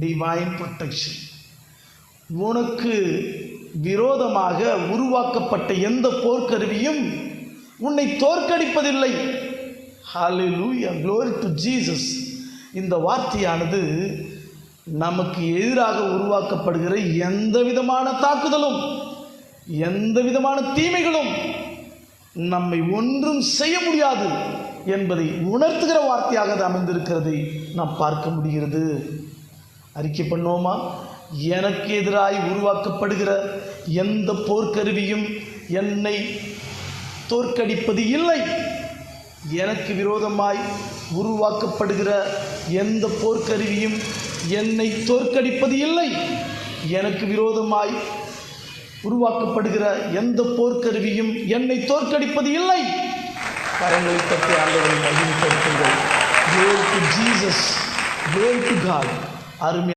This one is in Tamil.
டிவைன் ப்ரொடெக்ஷன் உனக்கு விரோதமாக உருவாக்கப்பட்ட எந்த போர்க்கருவியும் உன்னை தோற்கடிப்பதில்லை. ஹalleluya glory டு ஜீசஸ் இந்த வார்த்தையானது நமக்கு எதிராக உருவாக்கப்படுகிற எந்த விதமான தாக்குதலும் எந்த விதமான தீமைகளும் நம்மை ஒன்றும் செய்ய முடியாது என்பதை உணர்த்துகிற வார்த்தையாக அது அமைந்திருக்கிறதை நாம் பார்க்க முடிகிறது. அறிக்கை பண்ணுவோமா? எனக்கு எதிராய் உருவாக்கப்படுகிற எந்த போர்க்கருவியும் என்னை தோற்கடிப்பது இல்லை. எனக்கு விரோதமாய் உருவாக்கப்படுகிற எந்த போர்க்கருவியும் என்னை தோற்கடிப்பது இல்லை. எனக்கு விரோதமாய் உருவாக்கப்படுகிற எந்த போர்க்கருவியும் என்னை தோற்கடிப்பது இல்லை. கரங்களை பற்றி ஆண்டவரை மகிழ்ப்படுத்துங்கள் Glory to அருமை